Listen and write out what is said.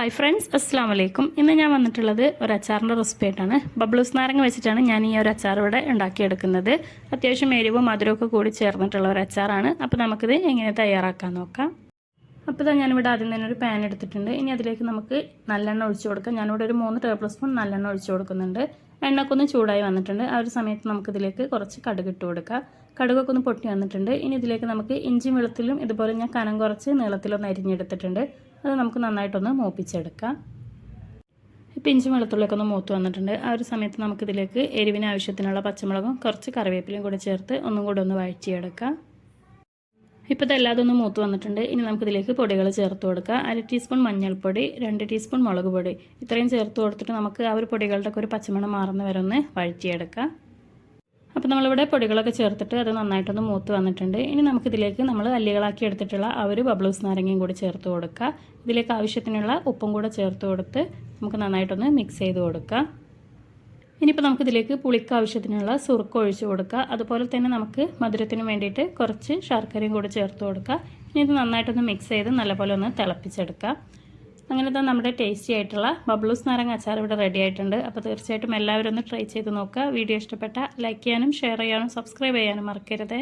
Hi friends അസ്സാം വലൈക്കും ഇന്ന് ഞാൻ വന്നിട്ടുള്ളത് ഒരു അച്ചാറിന്റെ റെസിപ്പി ആയിട്ടാണ്. ബബ്ലൂസ് നാരങ്ങ വെച്ചിട്ടാണ് ഞാൻ ഈ ഒരു അച്ചാർ ഇവിടെ ഉണ്ടാക്കിയെടുക്കുന്നത്. അത്യാവശ്യം എരിവും മധുരമൊക്കെ കൂടി ചേർന്നിട്ടുള്ള ഒരു അച്ചാറാണ്. അപ്പോൾ നമുക്കിത് എങ്ങനെ തയ്യാറാക്കാൻ നോക്കാം. അപ്പോൾ ഇതാ ഞാനിവിടെ ആദ്യം തന്നെ ഒരു പാൻ എടുത്തിട്ടുണ്ട്. ഇനി അതിലേക്ക് നമുക്ക് നല്ലെണ്ണ ഒഴിച്ചു കൊടുക്കാം. ഞാനിവിടെ ഒരു മൂന്ന് ടേബിൾ സ്പൂൺ നല്ലെണ്ണ ഒഴിച്ചു കൊടുക്കുന്നുണ്ട്. എണ്ണയൊക്കെ ഒന്ന് ചൂടായി വന്നിട്ടുണ്ട്. ആ ഒരു സമയത്ത് നമുക്കിതിലേക്ക് കുറച്ച് കടുക് ഇട്ട് കൊടുക്കാം. കടുകൊക്കെ ഒന്ന് പൊട്ടി വന്നിട്ടുണ്ട്. ഇനി ഇതിലേക്ക് നമുക്ക് ഇഞ്ചി വെളുത്തിലും ഇതുപോലെ ഞാൻ കനം കുറച്ച് നീളത്തിലൊന്ന് അരിഞ്ഞെടുത്തിട്ടുണ്ട്. അത് നമുക്ക് നന്നായിട്ടൊന്ന് മൂപ്പിച്ചെടുക്കാം. ഇപ്പോൾ ഇഞ്ചി വെളുത്തുള്ളിയൊക്കെ ഒന്ന് മൂത്ത് വന്നിട്ടുണ്ട്. ആ ഒരു സമയത്ത് നമുക്കിതിലേക്ക് എരിവിന് ആവശ്യത്തിനുള്ള പച്ചമുളകും കുറച്ച് കറിവേപ്പിലയും കൂടി ചേർത്ത് ഒന്നും കൂടെ ഒന്ന് വഴറ്റിയെടുക്കാം. ഇപ്പോൾ ഇതെല്ലാതും ഒന്ന് മൂത്ത് വന്നിട്ടുണ്ട്. ഇനി നമുക്കിതിലേക്ക് പൊടികൾ ചേർത്ത് കൊടുക്കുക അര ടീസ്പൂൺ മഞ്ഞൾപ്പൊടി രണ്ട് ടീസ്പൂൺ മുളക് പൊടി. ഇത്രയും ചേർത്ത് കൊടുത്തിട്ട് നമുക്ക് ആ ഒരു പൊടികളുടെ ഒക്കെ ഒരു പച്ചമണം മാറുന്ന വരെ ഒന്ന് വഴറ്റിയെടുക്കാം. അപ്പോൾ നമ്മളിവിടെ പൊടികളൊക്കെ ചേർത്തിട്ട് അത് നന്നായിട്ടൊന്ന് മൂത്ത് വന്നിട്ടുണ്ട്. ഇനി നമുക്കിതിലേക്ക് നമ്മൾ അല്ലികളാക്കി എടുത്തിട്ടുള്ള ആ ഒരു ബബ്ലൂസ് നാരങ്ങയും കൂടി ചേർത്ത് കൊടുക്കുക ഇതിലേക്ക് ആവശ്യത്തിനുള്ള ഉപ്പും കൂടെ ചേർത്ത് കൊടുത്ത് നമുക്ക് നന്നായിട്ടൊന്ന് മിക്സ് ചെയ്ത് കൊടുക്കുക ഇനിയിപ്പോൾ നമുക്കിതിലേക്ക് പുളിക്ക് ആവശ്യത്തിനുള്ള സുറുക്ക ഒഴിച്ചു കൊടുക്കുക അതുപോലെ തന്നെ നമുക്ക് മധുരത്തിന് വേണ്ടിയിട്ട് കുറച്ച് ശർക്കരയും കൂടി ചേർത്ത് കൊടുക്കുക ഇനി ഇത് നന്നായിട്ടൊന്ന് മിക്സ് ചെയ്ത് നല്ലപോലെ ഒന്ന് തിളപ്പിച്ചെടുക്കുക അങ്ങനെ തന്നെ നമ്മുടെ ടേസ്റ്റി ആയിട്ടുള്ള ബബ്ലൂസ് നാരങ്ങ അച്ചാർ ഇവിടെ റെഡി ആയിട്ടുണ്ട്. അപ്പോൾ തീർച്ചയായിട്ടും എല്ലാവരും ഒന്ന് ട്രൈ ചെയ്ത് നോക്കുക. വീഡിയോ ഇഷ്ടപ്പെട്ട ലൈക്ക് ചെയ്യാനും ഷെയർ ചെയ്യാനും സബ്സ്ക്രൈബ് ചെയ്യാനും മറക്കരുത്.